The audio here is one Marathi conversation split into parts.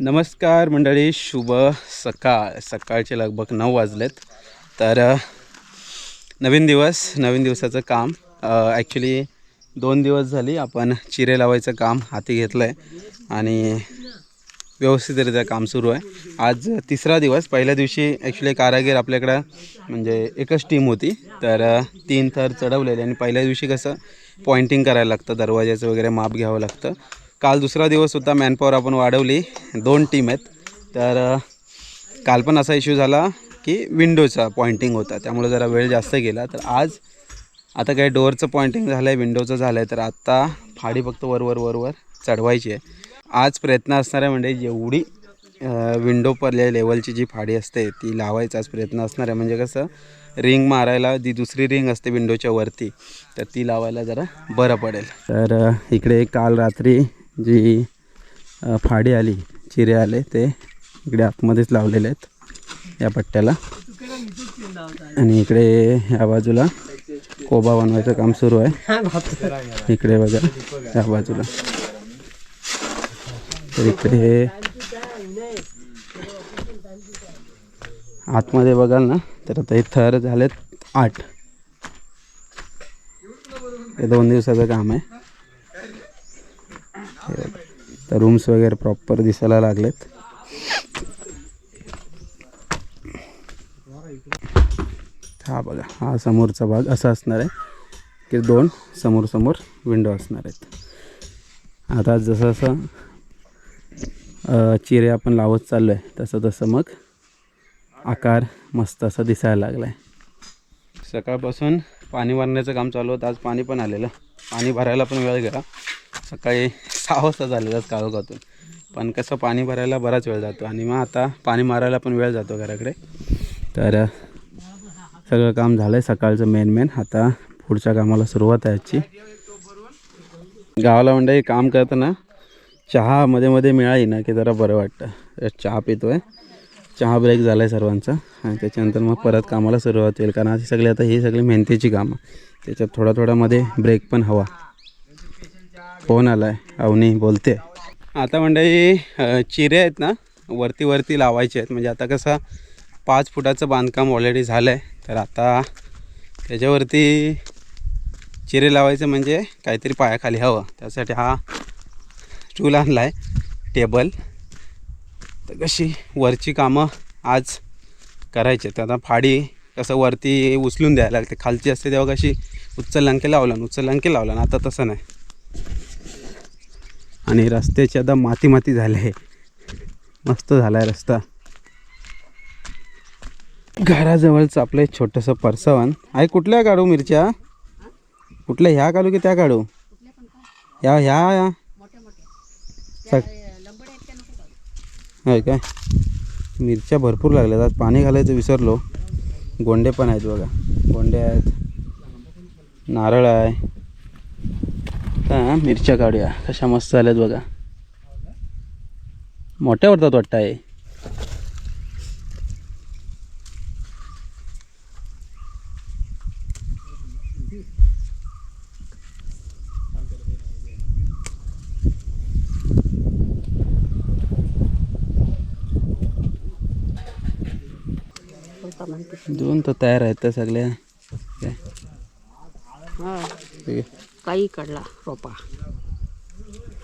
नमस्कार मंडळी शुभ सकाळ. सकाळचे लगभग नऊ वाजलेत. तर नवीन दिवस नवीन दिवसाचं काम. ॲक्च्युली दोन दिवस झाली आपण चिरे लावायचं काम हाती घेतलं आहे आणि व्यवस्थितरित्या काम सुरू आहे. आज तिसरा दिवस. पहिल्या दिवशी ॲक्च्युली कारागीर आपल्याकडं म्हणजे एकच टीम होती. तर तीन थर चढवलेले आणि पहिल्या दिवशी कसं पॉइंटिंग करायला लागतं दरवाजाचं वगैरे माप घ्यावं लागतं. काल दुसरा दिवस होता मॅनपॉवर आपण वाढवली. दोन टीम आहेत. तर काल पण असा इश्यू झाला की विंडोचा पॉइंटिंग होता. त्यामुळे जरा वेळ जास्त गेला. तर आज आता काय डोअरचं पॉइंटिंग झालं आहे विंडोचं झालं आहे तर आत्ता फाडी फक्त वरवर वरवर चढवायची आहे. आज प्रयत्न असणार आहे म्हणजे जेवढी विंडो परल्या लेवलची जी फाडी असते ती लावायचा आज प्रयत्न असणार आहे. म्हणजे कसं रिंग मारायला जी दुसरी रिंग असते विंडोच्या वरती तर ती लावायला जरा बरं पडेल. तर इकडे काल रात्री जी फाडी आली चिरे आले ते इकडे आतमध्येच लावलेले आहेत या पट्ट्याला. आणि इकडे ह्या बाजूला कोबा बनवायचं काम सुरू आहे. इकडे बघा ह्या बाजूला. तर इकडे आतमध्ये बघाल ना तर आता हे थर झालेत आठ. हे दोन दिवसाचं काम आहे. तर रूम्स वगैरे प्रॉपर दिसायला लागलेत. हा बघा हा समोरचा भाग असा असणार आहे की दोन समोर समोर विंडो असणार आहेत. आता जसं जसं चिरे आपण लावत चाललो आहे तसं तसं मग आकार मस्त असं दिसायला लागला आहे सकाळपासून पाणी भरण्याचं काम चालू होतं आज पाणी पण आलेलं. पाणी भरायला पण वेळ गेला. सकाळी सहा वाजता झालेलं काळोखातून. पण कसं पाणी भरायला बराच वेळ जातो. आणि मग आता पाणी मारायला पण वेळ जातो घराकडे. तर सगळं काम झालं आहे सकाळचं मेन मेन आता पुढच्या कामाला सुरुवात आहे आजची. गावाला म्हणजे काम करताना चहा मध्ये मध्ये मिळाली ना की जरा बरं वाटतं. चहा पितो आहे चहा ब्रेक झाला आहे सर्वांचा. आणि त्याच्यानंतर मग परत कामाला सुरुवात होईल. कारण अशी सगळी आता ही सगळी मेहनतीची कामं. त्याच्यात थोडा थोडा मध्ये ब्रेक पण हवा. फोन आला आहे अवनी बोलते. आता मंडळी चिरे आहेत ना वरती वरती लावायचे आहेत. म्हणजे आता कसं पाच फुटाचं बांधकाम ऑलरेडी झालं आहे तर आता त्याच्यावरती चिरे लावायचं म्हणजे काहीतरी पायाखाली हवं. त्यासाठी हा स्टूल आणला आहे टेबल तर कशी वरची कामं आज करायची. आहेत आता फाडी कसं वरती उचलून द्यायला लागते. खालची असते तेव्हा कशी उचलंके लावला न उचलंके लावला. ना आता तसं नाही. आणि रस्त्याची आता माती माती झाली आहे. मस्त झाला आहे रस्ता. घराजवळचं आपलं एक छोटंसं परसावन. आहे कुठल्या काढू मिरच्या? कुठल्या? ह्या काढू की त्या काढू ह्या ह्या ह्या काय? मिरच्या भरपूर लागल्यात. आज पाणी घालायचं विसरलो. गोंडे पण आहेत बघा. गोंडे आहेत. नारळ आहे. हां मिरच्या काढूया. कशा मस्त झाल्यात बघा. मोठ्या वाटतात वाटतं आहे दोन तर तयार आहेत त्या सगळ्या. काय हा. ठीक आहे. ताई काढला रोपा.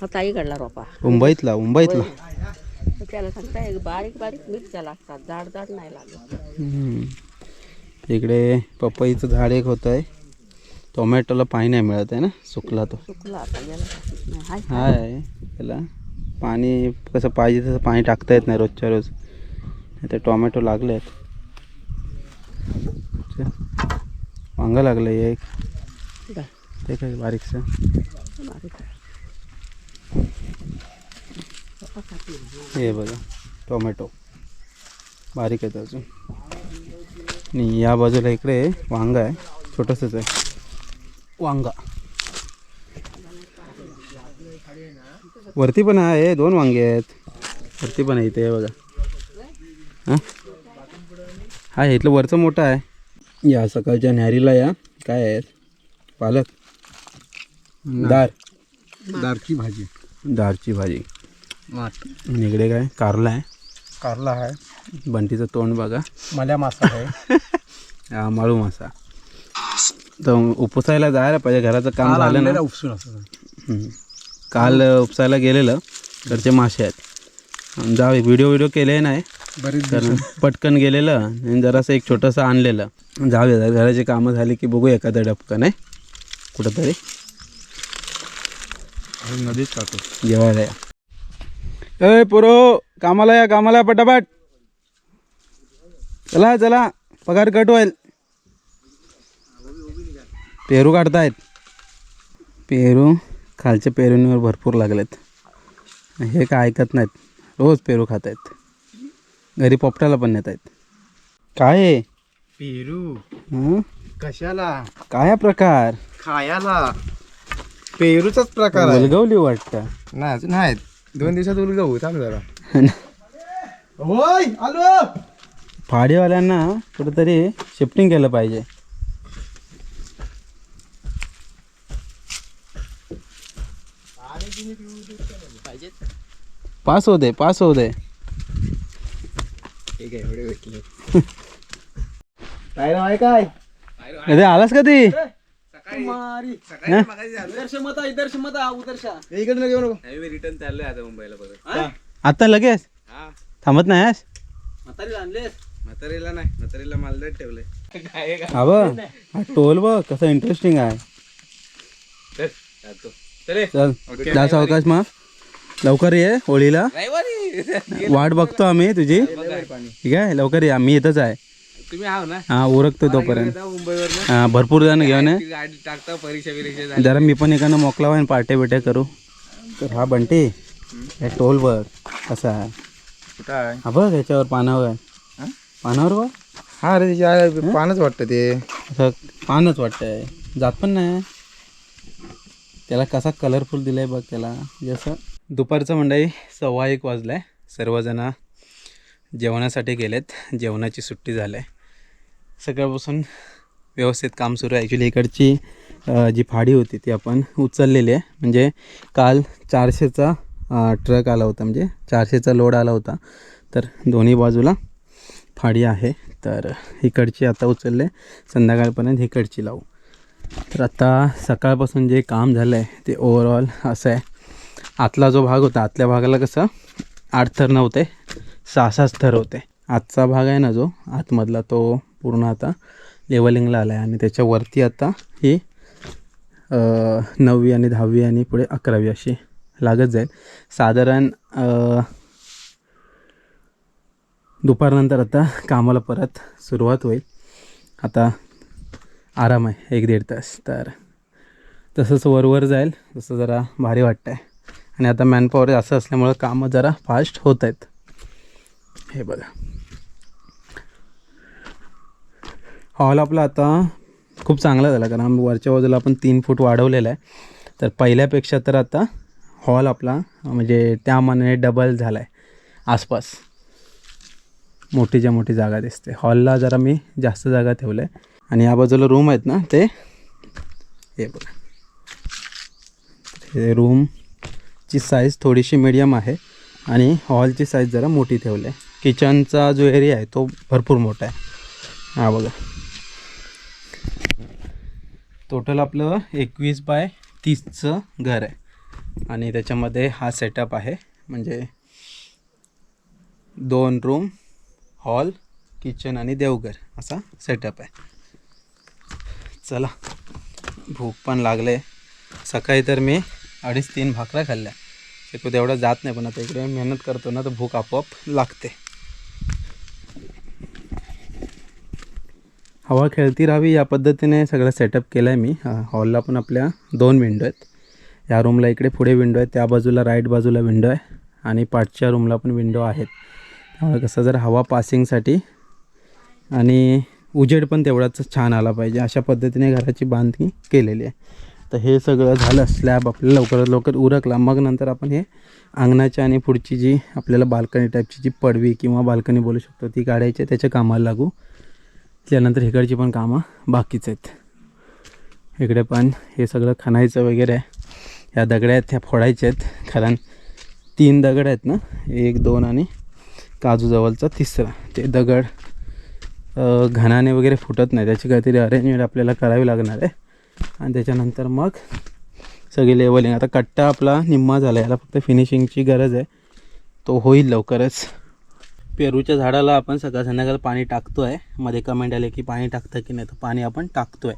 हा ताई काढला रोपा. मुंबईतला मुंबईतला. त्याला सांगताय बारीक बारीक मिरच्या लागतात जाड जाड नाही लागत. हम्म. इकडे पपईचं झाड एक होतं आहे टोमॅटोला पाणी नाही मिळत आहे ना सुकला तो. चुकला आता गेला नाही हाय. हाय त्याला पाणी कसं पाहिजे तसं पाणी टाकता येत नाही रोजच्या रोज. ते टोमॅटो लागले आहेत वांगं लागलं आहे एक. ते काय बारीकसं बारीक आहे. हे बघा टोमॅटो. बारीक आहेत अजून. आणि या बाजूला इकडे वांगा आहे छोटंसंच आहे. वांगा. वरती पण आहे दोन वांगे आहेत. वरती पण आहे इथे हे बघा. हां? हा इथलं वरचं मोठं आहे. या सकाळच्या न्यारीला या. काय आहेत? पालक. दार. दारची भाजी. दारची भाजी. आणि इकडे काय? कारला आहे. कारला आहे. बंटीचं तोंड बघा. मल्या मासा आहे. हा, माळू मासा. तर उपसायला जायला पाहिजे. घराचं काम झालं ना. उपसून असं. हम्म. काल अ, उपसायला गेलेलं. घरचे मासे आहेत. आणि जाऊ व्हिडिओ व्हिडिओ केले नाही. बरीच कारण पटकन गेलेलं. आणि जरासं एक छोटंसं आणलेलं. जाऊया घराची कामं झाली की बघू एखादं डबकं नाही? कुठंतरी. नदीत टाकतो जेवायला या ए पोरो कामाला या कामाला या पटापट. चला चला. पगार कट होईल. पेरू काढतायत. पेरू खालच्या पेरूंवर भरपूर लागलेत. हे काय ऐकत नाहीत. रोज पेरू खात आहेत घरी पोपटाला पण नेत आहेत काय आहे? पेरू? कशाला? काय प्रकार? खायला. पेरूचाच प्रकार आहे. उलगवली वाटतं. नाही अजून आहेत. दोन दिवसात उलगवू थांब जरा. होय आलो. फाडीवाल्यांना कुठेतरी शिफ्टिंग केलं पाहिजे. पास होऊ दे पास होऊ दे. ठीक आहे एवढे भेटले. काय नाव आहे काय? अरे आलास इकडे घेऊ नको. आता लगेच? थांबत नाही आहेस? म्हातारीला नाही. म्हातारीला मालदार ठेवले हा बघ हा टोल बघ कसं इंटरेस्टिंग आहे. चल जास्त अवकाश मग लवकर ये होळीला. वाट बघतो आम्ही तुझी. ठीक आहे? लवकर या. मी इथंच आहे. तुम्ही आहो ना? हा उरकतो तोपर्यंत. मुंबईवर हा भरपूर जण घेऊन ये. गाडी टाकता परीक्षा बिरीक्षा जरा मी पण एकानं मोकलावा आणि पार्ट्या बिट्या करू. तर हा बंटी हे टोल बघ कसा आहे? कुठं आहे? हा बघ याच्यावर पानावर आहे पानावर बघ. हा रे तिच्या पानच वाटतं ते. असं पानच वाटतंय. जात पण नाही. त्याला कसा कलरफुल दिलाय बघ त्याला. म्हणजे असं. दुपारचं मंडळी सव्वा एक वाजलाय. सर्वजण जेवणासाठी गेलेत. जेवणाची सुट्टी झाली आहे सकाळपासून व्यवस्थित काम सुरू आहे. ॲक्च्युली इकडची जी फाडी होती ती आपण उचललेली आहे. म्हणजे काल चारशेचा ट्रक आला होता. म्हणजे चारशेचा लोड आला होता. तर दोन्ही बाजूला फाडी आहे. तर इकडची आता उचलले. संध्याकाळपर्यंत इकडची लावू. तर आता सकाळपासून जे काम झालं आहे ते ओवरऑल असं आहे. आतला जो भाग होता आतल्या भागाला कसं आठ थर नव्हते सहा सहाच थर होते. आजचा भाग आहे ना जो आतमधला तो पूर्ण आता लेवलिंगला आला आहे आणि त्याच्यावरती आता ही नववी आणि दहावी आणि पुढे अकरावी अशी लागत जाईल. साधारण दुपारनंतर आता कामाला परत सुरुवात होईल. आता आराम आहे एक दीड तास. तर तसंच वरवर जाईल तसं जरा भारी वाटतं आहे आणि आता मॅनपॉवर असं असल्यामुळं कामं जरा फास्ट होत आहेत. हे बघा. हॉल आपला आता खूप चांगला झाला कारण वरच्या बाजूला आपण तीन फूट वाढवलेला आहे. तर पहिल्यापेक्षा तर आता हॉल आपला म्हणजे त्या मानाने डबल झाला आहे आसपास. मोठीच्या मोठी जागा दिसते. हॉलला जरा मी जास्त जागा ठेवलं आहे आणि या बाजूला रूम आहेत ना ते हे बघा. हे रूमची साईज थोडीशी मिडियम आहे आणि हॉलची साईज जरा मोठी ठेवली आहे किचनचा जो एरिया आहे तो भरपूर मोठा आहे. हा बघा. टोटल आपलं एकवीस बाय तीसचं घर आहे. आणि त्याच्यामध्ये हा सेटअप आहे. म्हणजे दोन रूम हॉल किचन आणि देवघर असा सेटअप आहे. चला भूक पण लागले. सकाळी तर मी अडीच तीन भाकऱ्या खाल्ल्या. शक्यतो एवढं जात नाही पण आता इकडे मेहनत करतो ना तर भूक आपोआप लागते. हवा खेळती राहावी या पद्धतीने सगळं सेटअप केलं आहे मी हॉलला पण आपल्या दोन विंडो आहेत. या रूमला इकडे पुढे विंडो आहे त्या बाजूला राईट बाजूला विंडो आहे आणि पाठच्या रूमला पण विंडो आहेत. त्यामुळे कसं जर हवा पासिंगसाठी आणि उजेड पण तेवढाच छान आला पाहिजे अशा पद्धतीने घराची बांधणी केलेली आहे. तर हे सगळं झालं स्लॅब आपल्याला लवकरात लवकर उरकला. मग नंतर आपण हे अंगणाच्या आणि पुढची जी आपल्याला बाल्कनी टाईपची जी पडवी किंवा बाल्कनी बोलू शकतो ती काढायची त्याच्या कामाला लागू. त्यानंतर इकडची पण कामं बाकीच आहेत. इकडे पण हे सगळं खणायचं वगैरे आहे. ह्या दगड्या आहेत त्या फोडायच्या आहेत कारण तीन दगड आहेत ना एक दोन आणि काजूजवळचा तिसरा. ते दगड अ, घणाने वगैरे फुटत नाही. त्याची काहीतरी अरेंजमेंट आपल्याला करावी लागणार आहे. आणि त्याच्यानंतर मग सगळी लेवलिंग आता कट्टा आपला निम्मा झाला याला फक्त फिनिशिंगची गरज आहे. तो होईल लवकरच. पेरूच्या झाडाला आपण सकाळ संध्याकाळ पाणी टाकतो आहे मध्ये कमेंट आले की पाणी टाकतं की नाही तर पाणी आपण टाकतो आहे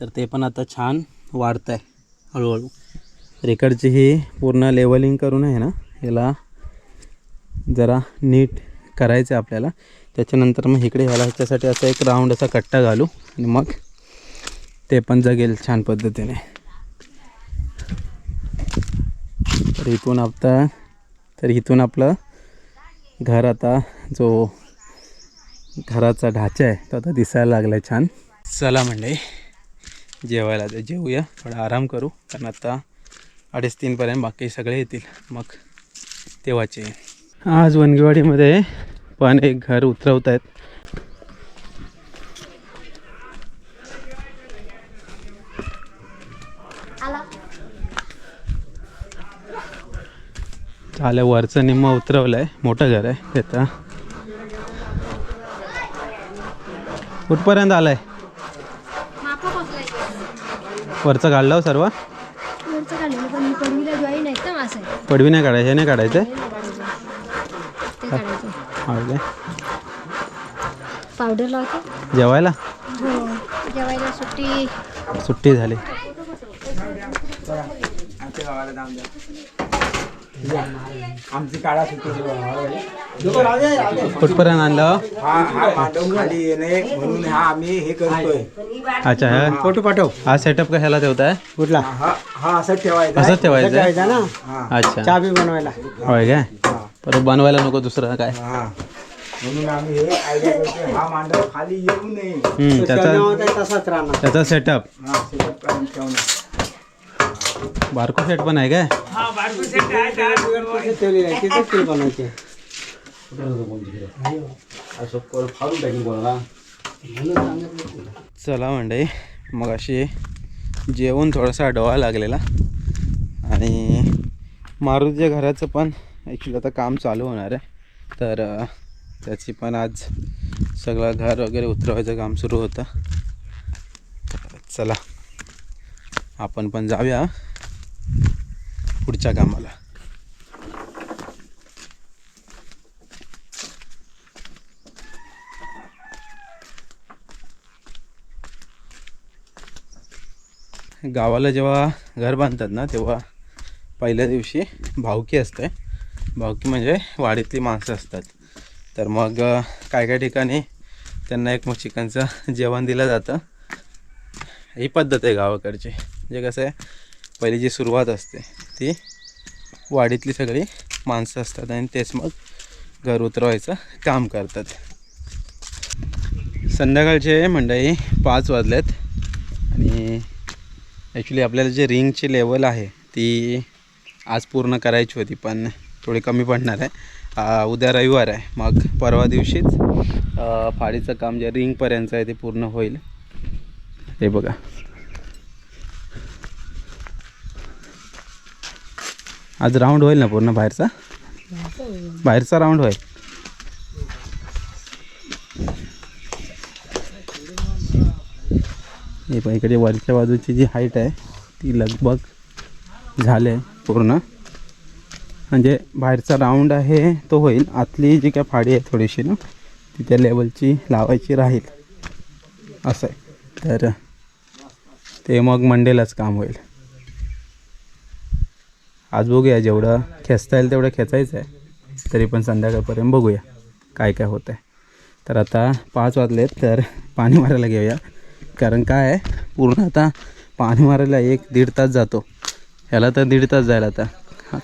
तर ते पण आता छान वाढतं आहे हळूहळू. तर इकडची ही पूर्ण लेवलिंग करून आहे ना याला जरा नीट करायचं आहे आपल्याला. त्याच्यानंतर मग इकडे ह्याला ह्याच्यासाठी असा एक राऊंड असा कट्टा घालू आणि मग ते पण जगेल छान पद्धतीने. तर इथून आता तर इथून आपलं घर आता जो घराचा ढाचा आहे तो आता दिसायला लागला आहे छान. चला म्हणजे जेवायला तर जेवूया थोडा आराम करू कारण आता अडीच तीनपर्यंत बाकी सगळे येतील. मग तेव्हाचे. आज वनगेवाडीमध्ये पण एक घर उतरवत आहेत चालेल वरचं निम्म उतरवलं आहे मोठं घर आहे त्याचा कुठपर्यंत आलं आहे वरचं काढलं हो सर्व? पडवी नाही काढायचं हे नाही काढायचं पावडर लावते? जेवायला? हो जेवायला सुट्टी. सुट्टी झाली. आमची काळा कुठपर्यंत आणलं? हा हा मांडव खाली येणे म्हणून हा आम्ही हे करतोय. अच्छा हा. फोटो पाठव. हा सेटअप कशाला ठेवताय? कुठला? हा हा असंच ठेवायचा असंच ठेवायचं? ना? अच्छा. चहा बी बनवायला. होय काय? परत बनवायला नको दुसरं काय? हा. म्हणून आम्ही हे आयडिया करतोय. हा मांडव खाली येऊ नये. त्याचा सेटअप हा सेटअप करून ठेवणार. बारको सेट पण आहे काय? ठेवली आहे तिथेच ते बनवायचे चला मंडळी मग अशी जेवण थोडासा डोळा लागलेला. आणि मारुतीच्या घराचं पण ॲक्च्युली आता काम चालू होणार आहे. तर त्याची पण आज सगळं घर वगैरे उतरवायचं काम सुरू होतं. चला आपण पण जाऊया. पुढच्या कामाला. गावाला जेव्हा घर बांधतात ना तेव्हा पहिल्या दिवशी भावकी असते. भावकी म्हणजे वाडीतली माणसं असतात. तर मग काय काय ठिकाणी त्यांना एक मग चिकनचं जेवण दिलं जातं. ही पद्धत आहे गावाकडची. म्हणजे कसं आहे पहिली जी सुरुवात असते ती वाडीतली सगळी माणसं असतात आणि तेच मग घर उतरवायचं काम करतात. संध्याकाळचे मंडळी पाच वाजलेत आणि ॲक्च्युली आपल्याला जे रिंगची लेवल आहे ती आज पूर्ण करायची होती पण थोडी कमी पडणार आहे. उद्या रविवार आहे मग परवा दिवशीच फाडीचं काम जे रिंगपर्यंत आहे ते पूर्ण होईल. हे बघा. आज राऊंड होईल ना पूर्ण बाहेरचा? बाहेरचा राऊंड होईल हे पण इकडे वरच्या बाजूची जी हाईट आहे ती लगभग झाले पूर्ण. म्हणजे बाहेरचा राऊंड आहे तो होईल. आतली जी काय फाडी आहे थोडीशी ना ती त्या लेवलची लावायची राहील. असं आहे. तर ते मग मंडेलाच काम होईल. आज बघूया जेवढं खेचता येईल तेवढं खेचायचं आहे. तरी पण संध्याकाळपर्यंत बघूया काय काय होतं आहे तर आता पाच वाजलेत तर पाणी मारायला घेऊया. कारण काय आहे पूर्ण आता पाणी मारायला एक दीड तास जातो. ह्याला तर दीड तास जायला आता.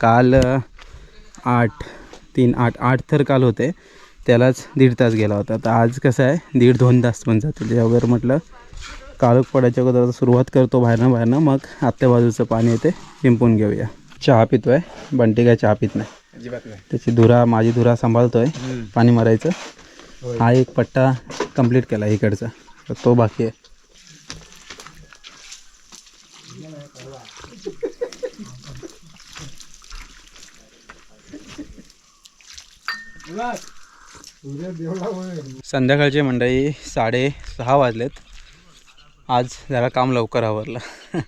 काल आठ तीन आठ आठ तर काल होते. त्यालाच दीड तास गेला होता. तर आज कसं आहे दीड दोन तास पण जातो त्याच्यावर म्हटलं काळोख पडायच्या अगोदर आता सुरुवात करतो बाहेरनं बाहेरनं. मग आत्या बाजूचं पाणी येते शिंपून घेऊया. चहा पितोय बंटी काय चहा पित नाही. अजिबात नाही. त्याची धुरा माझी धुरा सांभाळतोय पाणी मारायचं. हा एक पट्टा कंप्लीट केला इकडचा. तर तो बाकी आहे. संध्याकाळचे मंडळी साडे सहा वाजलेत. आज जरा काम लवकर आवरलं.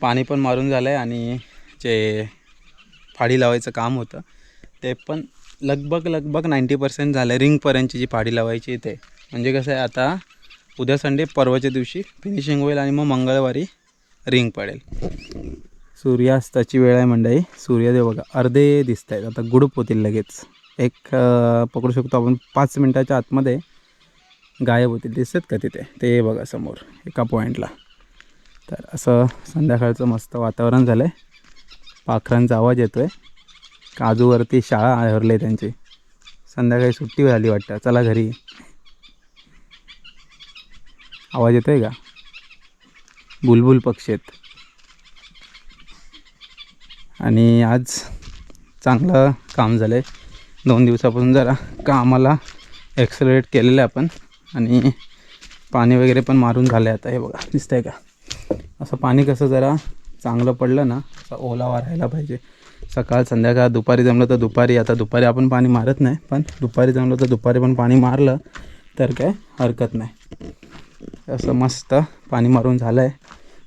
पाणी पण मारून झालं आहे आणि जे फाडी लावायचं काम होतं ते पण लगभग लगभग नाईंटी पर्सेंट झालं आहे रिंगपर्यंतची जी फाडी लावायची ते. म्हणजे कसं आहे आता उद्या संडे परवाच्या दिवशी फिनिशिंग होईल आणि मग मंगळवारी रिंग पडेल. सूर्यास्ताची वेळ आहे मंडळी. सूर्यदेव बघा अर्धे दिसत आहेत आता गुडूप होतील लगेच. एक पकडू शकतो आपण पाच मिनटाच्या आतमध्ये गायब होतील. दिसतात का तिथे? ते बघा समोर एका पॉईंटला तर असं संध्याकाळचं मस्त वातावरण झालं आहे पाखरांचा आवाज येतो आहे काजूवरती शाळा आवरली आहे त्यांची. संध्याकाळी सुट्टी झाली वाटतं. चला घरी. आवाज येतो आहे का? बुलबुल पक्षी आहेत. आणि आज चांगलं काम झालं आहे दोन दिवसापासून जरा कामाला एक्सलरेट केलेलं आहे आपण. आणि पाणी वगैरे पण मारून झालं आहे आता. हे बघा दिसतंय का? असं पाणी कसं जरा चांगलं पडलं ना असा ओलावा राहायला पाहिजे. सकाळ संध्याकाळ दुपारी जमलं तर दुपारी. आता दुपारी आपण पाणी मारत नाही पण दुपारी जमलं तर दुपारी पण पाणी मारलं तर काय हरकत नाही. असं मस्त पाणी मारून झालं आहे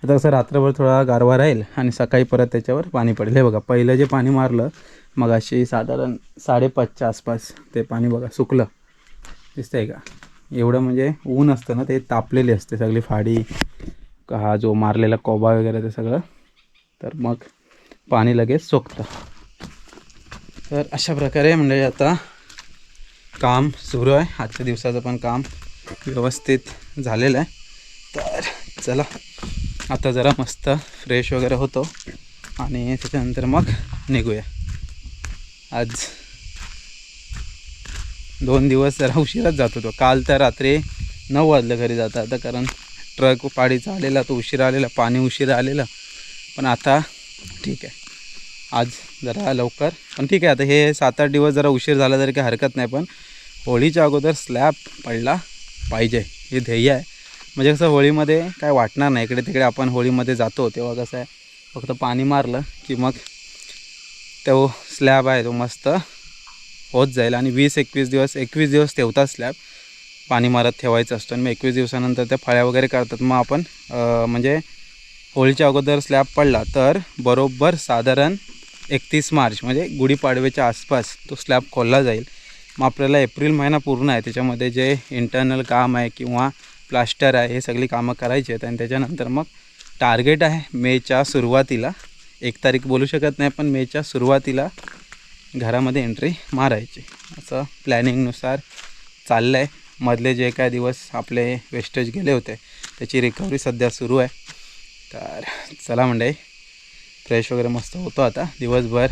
आता कसं रात्रभर थोडा गारवा राहील आणि सकाळी परत त्याच्यावर पाणी पडेल. हे बघा पहिलं जे पाणी मारलं मग अशी साधारण साडेपाचच्या आसपास ते पाणी बघा सुकलं. दिसतंय का? एवढं म्हणजे ऊन असतं ना ते तापलेली असते सगळी फाडी हा जो मारलेला कोबा वगैरे ते सगळं. तर मग पाणी लगेच सोकतं. तर अशा प्रकारे म्हणजे आता काम सुरू आहे. आजच्या दिवसाचं पण काम व्यवस्थित झालेलं आहे. तर चला आता जरा मस्त फ्रेश वगैरे होतो आणि त्याच्यानंतर मग निघूया. आज दोन दिवस जरा उशिराच जात होतो. काल तर रात्री नऊ वाजलं घरी जाता आता कारण ट्रक पाडीचा आलेला तो उशिरा आलेला पाणी उशिरा आलेलं. पण आता ठीक आहे. आज जरा लवकर. पण ठीक आहे आता हे सात आठ दिवस जरा उशीर झाला तरी काही हरकत नाही पण होळीच्या अगोदर स्लॅब पडला पाहिजे हे ध्येय आहे. म्हणजे कसं होळीमध्ये काय वाटणार नाही इकडे तिकडे आपण होळीमध्ये जातो तेव्हा कसं आहे फक्त पाणी मारलं की मग तो स्लॅब आहे तो मस्त होत जाईल. आणि वीस एकवीस दिवस एकवीस दिवस ठेवतात स्लॅब पाणी मारत ठेवायचं असतं आणि मग एकवीस दिवसानंतर त्या फळ्या वगैरे काढतात. मग आपण म्हणजे होळीच्या अगोदर स्लॅब पडला तर बरोबर साधारण एकतीस मार्च म्हणजे गुढीपाडव्याच्या आसपास तो स्लॅब खोलला जाईल. मग आपल्याला एप्रिल महिना पूर्ण आहे त्याच्यामध्ये जे इंटरनल काम आहे किंवा प्लास्टर आहे हे सगळी कामं करायची आहेत आणि त्याच्यानंतर मग टार्गेट आहे मेच्या सुरुवातीला. एक तारीख बोलू शकत नाही पण मेच्या सुरुवातीला घरामध्ये एंट्री मारायची. असं प्लॅनिंगनुसार चाललं आहे मधले जे काय दिवस आपले वेस्टेज गेले होते त्याची रिकव्हरी सध्या सुरू आहे. तर चला म्हणजे फ्रेश वगैरे मस्त होतो आता. दिवसभर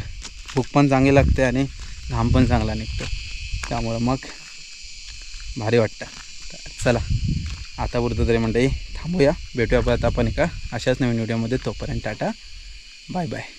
भूक पण चांगली लागते आणि घाम पण चांगला निघतो. त्यामुळं मग भारी वाटतं. तर चला आता पुरतं तरी मंडळी थांबूया. भेटूया परत आपण एका अशाच नवीन व्हिडिओमध्ये तोपर्यंत टाटा. Bye bye.